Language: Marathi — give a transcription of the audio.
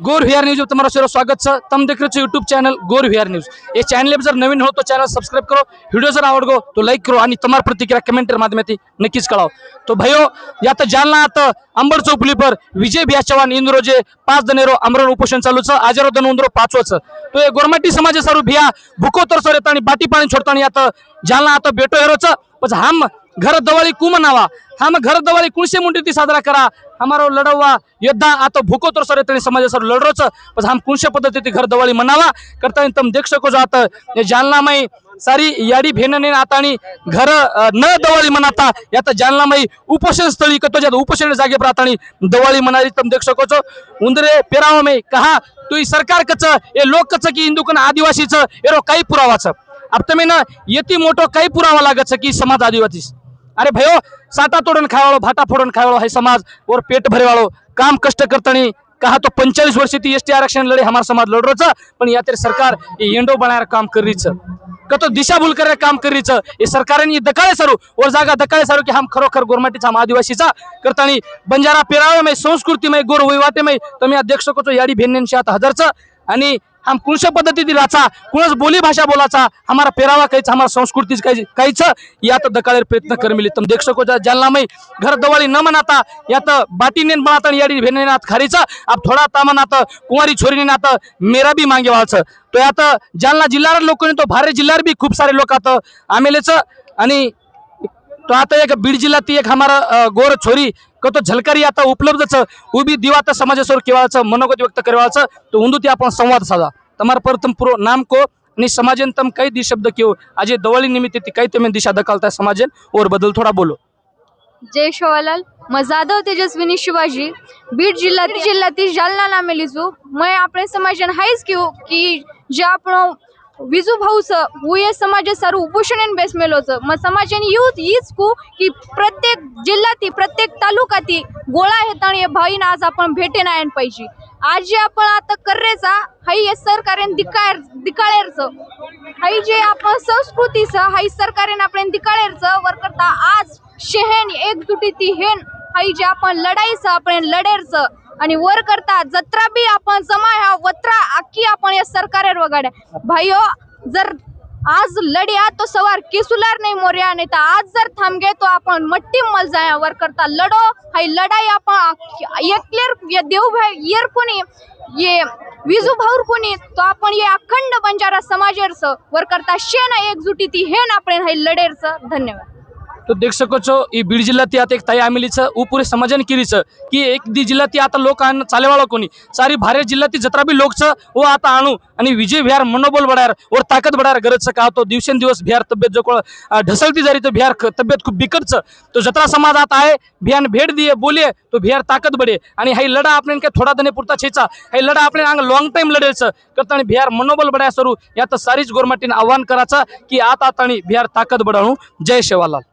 गोर व्हीआर न्यूज तुम्हारा सर स्वागत छ तुम देख रहे हो यूट्यूब चैनल गोर व्हीआर न्यूज. ये चैनल जर नवीन हो तो चैनल सब्सक्राइब करो. वीडियो जर आवड़ तो लाइक करो आणि तुम्हारा प्रतिक्रिया कमेंटर माध्यमाती नक्कीच कळाव. तो भयो या तर जालना आता अंबर चौपली पर विजय भिया चव्हाण इंद्रोजे पाच दनेरो अमरण उपोषण चालू छ आजारो दन उंद्रो पाचवचं तो हे गोरमाटी समाज सारू भिया भुकोतर सर येतात आणि बाटी पाणी सोडताना आता जालना आता बेटो हेरोचं बस हम घर दवाळी कु मनावा हम घर दवाळी कुळशी मुंडी ती साजरा करा? हमारो लढवा योद्धा आता भूको तर सर तरी समाज सर लढरोच। बस हम कुळशे पद्धती घर दवाळी मनावा। करता तम देख सको जात जालनामाई सारी याडी भेनने आतानी घर न दवाळी मनाता। यात जालनामाई उपोषण स्थळी कतो जात उपोषण जागे प्रातानी दवाळी मनाली तम देख सको उंदरे पेरावा कहा तुई सरकार कच ए लोक कच की हिंदू कन आदिवासीच एरो काही पुरावाचं। अब तुम्ही ना येती मोठो काही पुरावा लागत की समाज आदिवासी अरे भयो साटा तोडून खायवाळो भाटा फोडून खायवाळो है समाज वर पेट भरेवाळो काम कष्ट करतानी कहा तो पंचाळीस वर्ष ती एस टी आरक्षण लढे हमार समाज लढरोच पण या तरी सरकार ये येंडो बनायर काम करीच का तो दिशाभूल करे काम करीच हे सरकारने दकाळे सरू और जागा दकाळे सरू की हम खरोखर गोरमाटीचा हम आदिवासीचा करतानी बंजारा पेरावे में संस्कृती में गोर वैवाटे में तुम्ही अध्यक्ष सकोचो याडी भेन्नेंशी आता हजरचं आणि हम कुणश पद्धती दिलाचा? कुछ बोली भाषा बोलाचा? हमारा पेरावा काहीच हमारा संस्कृती काही काहीच यात दकाले प्रयत्न कर मिली। तुम देख सको जालना में घर दवाळी न मनाता यात बाटी ने मनाता याडी भेने नात खारीच। अब थोडा तामनात कुंवारी छोरी ने नात मेरा भी मांगे वाळच तो यात जालना जिल्ह्यावर लोक तो भारे जिल्ह्यावर बी खूप सारे लोक आता। आमेलेच आणि तो आता एक बीड जिल्ह्यात एक हमारा अ, गोर छोरी क तो झलकारी आता उपलब्ध छ उभी दिवात समाजासमोर केवाळचं मनोगत व्यक्त करवाचं तो उंदू ते आपण संवाद साधा તમારા પ્રથમ પૂરો નામ કો અને સમાજન તમ કઈ દી શબ્દ કયો આજે દવાળી નિમિત્તે કઈ તમે દિશા દકાલતા સમાજન ઓર બદલ થોડા બોલો जय शिवालाल मैं जाधव तेजस्विनी शिवाजी बीड जिल्ह्यातील जिल्ह्यातील जालना नामे लिजू मैं આપણે સમાજન હાઈસ ક્યું કે જે આપણો વિજુભાઉસ હુએ સમાજે बेस ઉપોષણ બેસમેલો છે यूज યુથ कू की प्रत्येक जिल्ह्यातील प्रत्येक तालुक्यातील गोळा भाई भाईन आज आपण भेटे नायन पाहिजे आज जे आपण आता कर्रेचा हाई हे सरकारेन दिकाळ दिकाळेरचं. हाई जे आपण संस्कृतीचं हाई सरकारेन आपण दिकाळेरचं वर करता आज शेहेन एकजुटीती हेन. हाई जे आपण लढाईचं आपण लढेरचं आणि वर करता जत्रा बी आपण जमा ह्या वत्रा अख्खी आपण या सरकारेर वगाड्या भाईयो जर आज लढ्या तो सवार किसुलार नाही मोर्या नाही तर आज जर थांबगे तो आपण मट्टी मल जाया वर करता. लढो हाई लढाई आपण एकलेर देव भाई येर कोणी ये विजू भाऊर कोणी तो आपण ये अखंड बंजारा समाजेरच वर करता. शेन एकजुटी ती हेन आपण हाई लढेरच धन्यवाद. તો દેખ શકો છો એ બીડ જિલ્લાથી आता एक ताई आमेली छ उ पुरे समाजन केली छ की एक दी जिल्ह्यात आता लोक आण चालेवाळा कोणी सारी भारे जिल्ह्यातील जत्रा बी लोक छ व आता आणू आणि विजय बिहार मनोबल बडायर और ताकद बडायर गरज छ का तो दिवसेंदिवस बिहार तब्येत जो कोळ, अ, ढसलती जारी तो बिहार ख- तब्येत खूप बिकट छ तो जत्रा समाज आता आहे बिहान भेट दिए बोलिए तो बिहार ताकद बडे आणि हाई लढा आपण काय थोडा दने पुरता छेचा हाई लढा आपण अंग लॉंग टाइम लढेल छ करता आणि बिहार मनोबल बडाया सरू यात सारीच गोरमाटीन आव्हान करायचं की आता आता आणि बिहार ताकद बडावू जय शेवालाल